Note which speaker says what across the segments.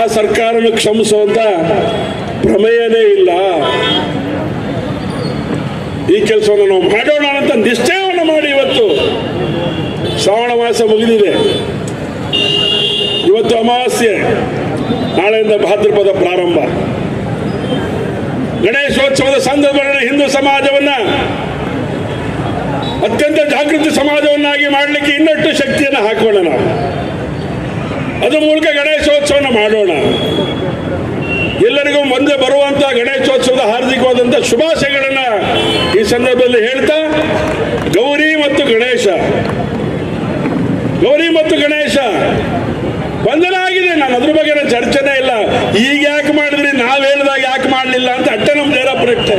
Speaker 1: ಆ ಸರ್ಕಾರನ ಕ್ಷಮಿಸುವಂತ ಪ್ರಮೇಯನೇ ಇಲ್ಲ. ಈ ಕೆಲಸವನ್ನು ನಾವು ಮಾಡೋಣ ಅಂತ ನಿಶ್ಚಯವನ್ನು ಮಾಡಿ ಇವತ್ತು ಶ್ರಾವಣ ಮಾಸ ಮುಗಿದಿದೆ. ಇವತ್ತು ಅಮಾವಾಸ್ಯೆ, ನಾಳೆಯಿಂದ ಭಾದ್ರಪದ ಪ್ರಾರಂಭ. ಗಣೇಶೋತ್ಸವದ ಸಂದರ್ಭದಲ್ಲಿ ಹಿಂದೂ ಸಮಾಜವನ್ನ ಅತ್ಯಂತ ಜಾಗೃತಿ ಸಮಾಜವನ್ನಾಗಿ ಮಾಡಲಿಕ್ಕೆ ಇನ್ನಷ್ಟು ಶಕ್ತಿಯನ್ನು ಹಾಕೋಣ ನಾವು ಅದ್ರ ಮೂಲಕ ಗಣೇಶೋತ್ಸವನ ಮಾಡೋಣ. ಎಲ್ಲರಿಗೂ ಮುಂದೆ ಬರುವಂತ ಗಣೇಶೋತ್ಸವದ ಹಾರ್ದಿಕವಾದಂಥ ಶುಭಾಶಯಗಳನ್ನ ಈ ಸಂದರ್ಭದಲ್ಲಿ ಹೇಳ್ತಾ, ಗೌರಿ ಮತ್ತು ಗಣೇಶ. ಗೌರಿ ಮತ್ತು ಗಣೇಶ ಬಂಧನ ಆಗಿದೆ. ನಾನು ಅದ್ರ ಬಗ್ಗೆ ಚರ್ಚೆನೇ ಇಲ್ಲ. ಈಗ ಯಾಕೆ ಮಾಡಿದ್ರಿ? ನಾವ್ ಹೇಳಿದಾಗ ಯಾಕೆ ಮಾಡಲಿಲ್ಲ ಅಂತ ಅಟ್ಟೆ ನಮ್ ನೇರ ಪ್ರಶ್ನೆ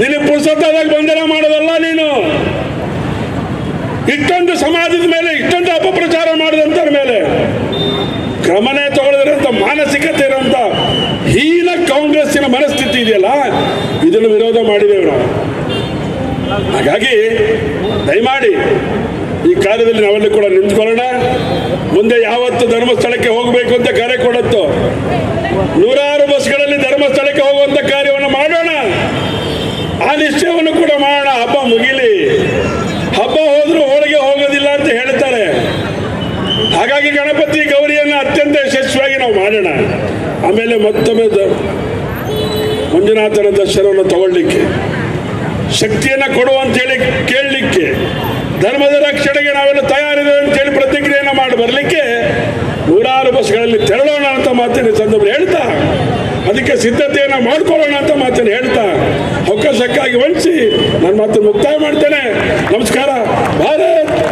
Speaker 1: ನಿನಗೆ ಪುರುಸತ್ತಾದಾಗ ಬಂಧನ ಮಾಡೋದಲ್ಲ ನೀನು. ಇಷ್ಟೊಂದು ಸಮಾಜದ ಮೇಲೆ ಇಷ್ಟೊಂದು ಅಪಪ್ರಚಾರ ಮಾಡಿದಂತರ ಮೇಲೆ ಕ್ರಮನೇ ಮಾನಸಿಕತೆ ಇರೋಂತ ಹೀನ ಕಾಂಗ್ರೆಸ್ಸಿನ ಮನಸ್ಥಿತಿ ಇದೆಯಲ್ಲ, ಇದನ್ನು ವಿರೋಧ ಮಾಡಿದ್ದೇವೆ ನಾವು ಹಾಗಾಗಿ ದಯಮಾಡಿ ಈ ಕಾರ್ಯದಲ್ಲಿ ನಾವೆಲ್ಲ ಕೂಡ ನಿಂತ್ಕೊಳ್ಳೋಣ. ಮುಂದೆ ಯಾವತ್ತು ಧರ್ಮಸ್ಥಳಕ್ಕೆ ಹೋಗಬೇಕು ಅಂತ ಕರೆ ಕೊಡುತ್ತೋ, ನೂರಾರು ಬಸ್ಗಳಲ್ಲಿ ಧರ್ಮಸ್ಥಳಕ್ಕೆ ಹೋಗುವಂತ ಕಾರ್ಯವನ್ನು ಮಾಡೋಣ. ಆ ನಿಶ್ಚಯವನ್ನು ಕೂಡ ಮಾಡೋಣ. ಹಬ್ಬ ಮುಗಿಲಿ. ಹಬ್ಬ ಹೋದ್ರೂ ಹೋಳಿಗೆ ಹೋಗೋದಿಲ್ಲ ಅಂತ ಹೇಳ್ತಾರೆ. ಹಾಗಾಗಿ ಗಣಪತಿ ಗೌರಿಯನ್ನು ಅತ್ಯಂತ ಯಶಸ್ವಿಯಾಗಿ ನಾವು ಮಾಡೋಣ. ಆಮೇಲೆ ಮತ್ತೊಮ್ಮೆ ಮಂಜುನಾಥನ ದರ್ಶನವನ್ನು ತಗೊಳ್ಳಿಕ್ಕೆ. ಶಕ್ತಿಯನ್ನ ಕೊಡು ಅಂತೇಳಿ ಕೇಳಲಿಕ್ಕೆ. ಧರ್ಮದ ರಕ್ಷಣೆಗೆ ನಾವೆಲ್ಲ ತಯಾರಿದ್ದೇವೆ ಅಂತೇಳಿ ಪ್ರತಿಕ್ರಿಯೆಯನ್ನು ಮಾಡಿ ಬರಲಿಕ್ಕೆ ನೂರಾರು ಬಸ್ಗಳಲ್ಲಿ ತೆರಳೋಣ ಅಂತ ಮಾತಿನ ಸಂದರ್ಭ ಹೇಳ್ತಾ. ಅದಕ್ಕೆ ಸಿದ್ಧತೆಯನ್ನು ಮಾಡ್ಕೊಳ್ಳೋಣ ಅಂತ ಮಾತನ್ನು ಹೇಳ್ತಾ. ಅವಕಾಶಕ್ಕಾಗಿ ವಂಚಿಸಿ. ನನ್ನ ಮಾತನ್ನು ಮುಕ್ತಾಯ ಮಾಡ್ತೇನೆ. ನಮಸ್ಕಾರ. ಭಾರತ್!